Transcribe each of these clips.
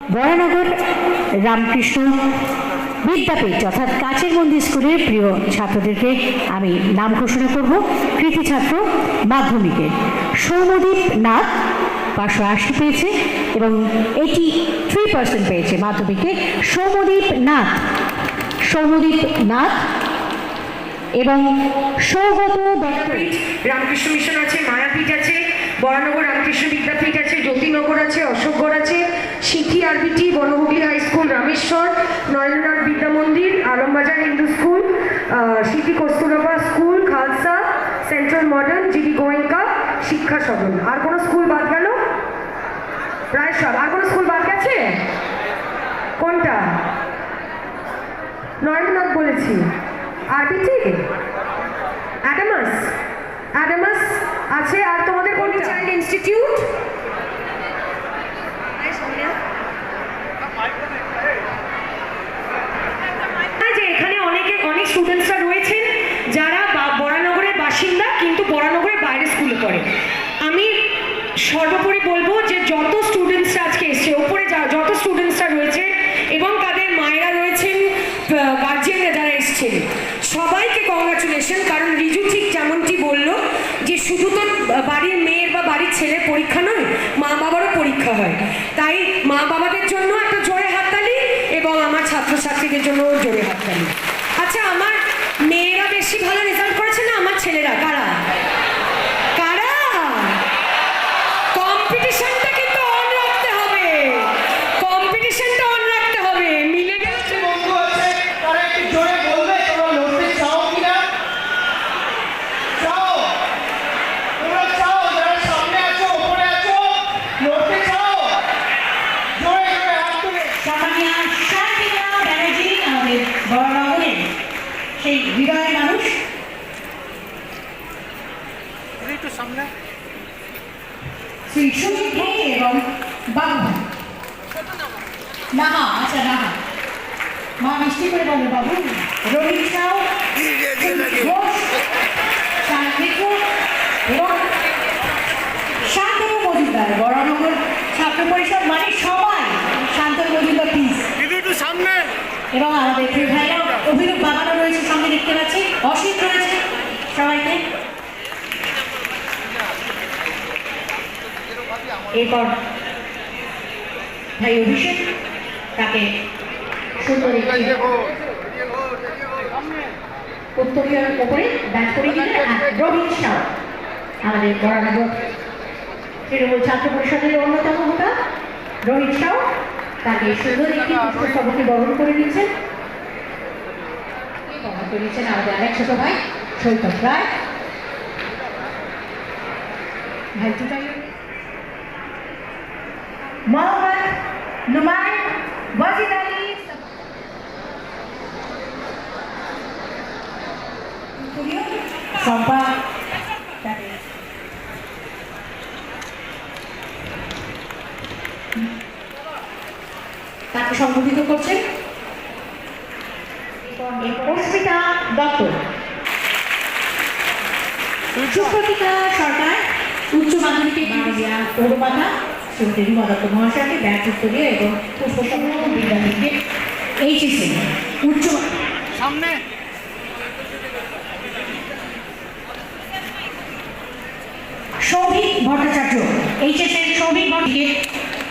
বরানগর রামকৃষ্ণ বিদ্যাপীঠ অর্থাৎ কাছের মন্দির স্কুলের প্রিয় ছাত্রদেরকে আমি নাম ঘোষণা করব। কৃতি ছাত্র মাধ্যমিকে। সৌমদীপ নাথ পাঁচশো আশি পেয়েছে এবং এইটি থ্রি পার্সেন্ট পেয়েছে মাধ্যমিকে। সৌমদীপ নাথ সৌমদীপ নাথ এবং সৌগত দত্ত রামকৃষ্ণ মিশন আছে, মায়াপীঠ আছে বরানগর রামকৃষ্ণ বিদ্যাপীঠ আছে, জ্যোতিনগর আছে, অশোকগড় আছে Sithi RBT Bonhooghly high school Rameshwar, Narendranath Vidya Mandir Alambazar Hindu school city Kasturba school, Khalsa, central modern, GD Goenka, Shiksha Sadan. আর কোনো স্কুল বাদ গেল? প্রায় সব। আর কোনো স্কুল বাদ গেছে? কোনটা? নরেন্দ্রনাথ বলেছি। আরবিটি অ্যাডামাস অ্যাডামাস আছে। আর তোমাদের কোন চাইল্ড ইনস্টিটিউট স্টুডেন্টসরা রয়েছেন, যারা বরানগরের বাসিন্দা, কিন্তু বরানগরের বাইরে স্কুলে পড়ে। আমি সর্বোপরি বলব যে যত স্টুডেন্টসরা আজকে এসছে, ওপরে যত স্টুডেন্টসরা রয়েছে এবং তাদের মায়েরা রয়েছেন গার্জিয়ানরা যারা এসছেন, সবাইকে কংগ্রাচুলেশন কারণ রিজু ঠিক যেমনটি বলল যে শুধু তো বাড়ির মেয়ের বা বাড়ির ছেলের পরীক্ষা নয় মা বাবারও পরীক্ষা হয়। তাই মা বাবাদের জন্য একটা জোরে হাততালি এবং আমার ছাত্রছাত্রীদের জন্য জোরে হাততালি। সেই মানুষ। শ্রী দে এবং বাবু নাহা আচ্ছা নাহা। মা মিষ্টি করে বলো বাবু সাউ ঘোষ এবং শান্তনু মজুমদার বড়নগর ছাত্র পরিষদ মানে সবাই শান্তনু মজুমদার প্লিজ দিদি একটু সামনে। এবং আমাদের ভাইরা অভিরূপ সঙ্গে দেখতে পাচ্ছি অসিত রয়েছে সবাইকে। এরপর ভাই অভিষেক তাকে সুন্দর উত্তরীয় ব্যাট করে আর রবীন্দ্র সাউ, আমাদের বরানগর তৃণমূল ছাত্র পরিষদের অন্যতম হোতা। রোহিত সাউ তাকে সুন্দর একটি পুষ্পস্তবকে বরণ করে নিয়েছেন। করে নিয়েছেন আমাদের আরেক ছোট ভাই, সৈকত রায়। ভাই দুটাই মোহাম্মদ নুমায়ন ওয়াজিদ আলী। সম্পা, তাকে। তাকে সম্বোধিত করছেন। অস্মিতা দত্ত সরকার উচ্চ মাধ্যমিকে বাংলা পৌরমাথা শ্রীমতী রুমা দত্ত মহাশয়কে ব্যাট উত্তরীয় এবং পুষ্পসমূহ বিদ্যাপীঠকে এইচএসি উচ্চ সামনে। সৌভিক ভট্টাচার্য এইচএসের সৌভিক ভট্টকে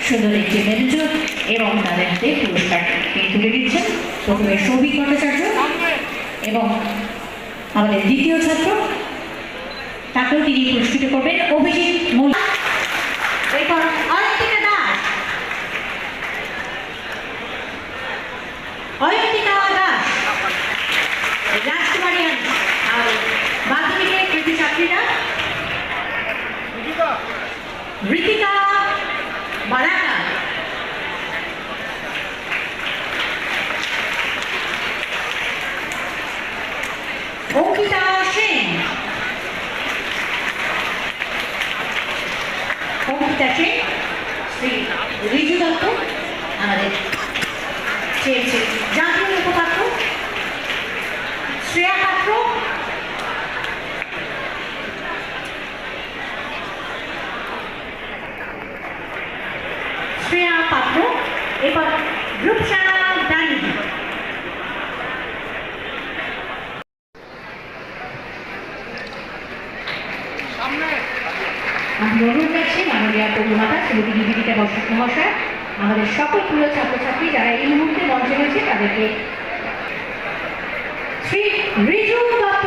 সুন্দর একটি মেরুজ এবং তাদের হাতে পুরস্কার তুলে দিচ্ছেন প্রথমে সৌভিক ভট্টাচার্য এবং আমাদের দ্বিতীয় ছাত্র। তাকেও তিনি পুরস্কৃত করবেন। অভিজিৎ মূল ঋতিকা মারাকা সেন শ্রী রিজু দত্ত আমাদের চেয়েছে। জাতীয় মুখপাত্র শ্রেয়া পাত্র। শ্রেয়া পাত্র এরপর রূপসারা আমি অনুরোধ করছি মাননীয় পৌরমাতা শ্রীমতী নিবেদিতা বর্ষক মহাশয়, আমাদের সকল প্রিয় ছাত্রছাত্রী যারা এই মুহূর্তে মঞ্চে রয়েছে, তাদেরকে শ্রী রিজু দত্ত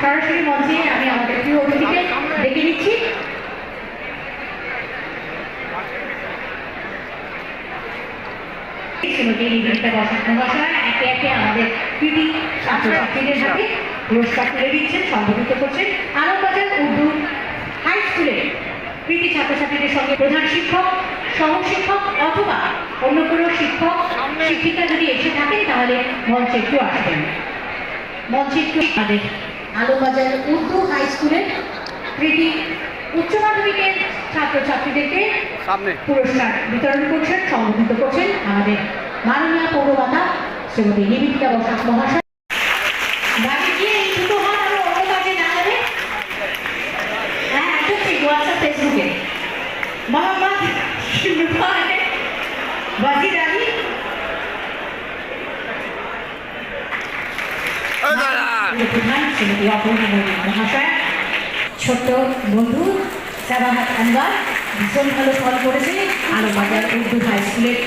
সরাসরি মঞ্চে আমি আমাদের প্রিয় অতিথিকে ডেকে নিচ্ছি। শ্রীমতী নিবেদিতা বর্ষক মহাশয়, একে একে আমাদের কৃতি ছাত্রছাত্রীদের হাতে পুরস্কার তুলে দিচ্ছেন, সম্বোধিত করছেন। আনন্দবাজার উর্দু হাই স্কুলে কৃতি ছাত্রছাত্রীদের সঙ্গে প্রধান শিক্ষক সহশিক্ষক অথবা অন্য কোনো শিক্ষক শিক্ষিকা যদি এসে থাকেন তাহলে মঞ্চে একটু আসবেন। মঞ্চে একটু আমাদের আলোবাজার উর্দু হাই স্কুলের কৃতি উচ্চ মাধ্যমিকের ছাত্রছাত্রীদেরকে পুরস্কার বিতরণ করছেন সম্বোধিত করছেন আমাদের মাননীয় পৌরমাতা শ্রীমতী নিবেদিতা বসাক মহাশয় বাড়ি গিয়ে এই দুটো হাত আরও অন্য কাজে লাগাবে হ্যাঁ একদম ঠিক ফেসবুকে মোহাম্মদ ওয়াজির আলী মহাশয় ছোট্ট বন্ধু সাবাহাত আনবার ভীষণ ভালো ফল করেছে। আলো বাজার উর্দু হাই স্কুলের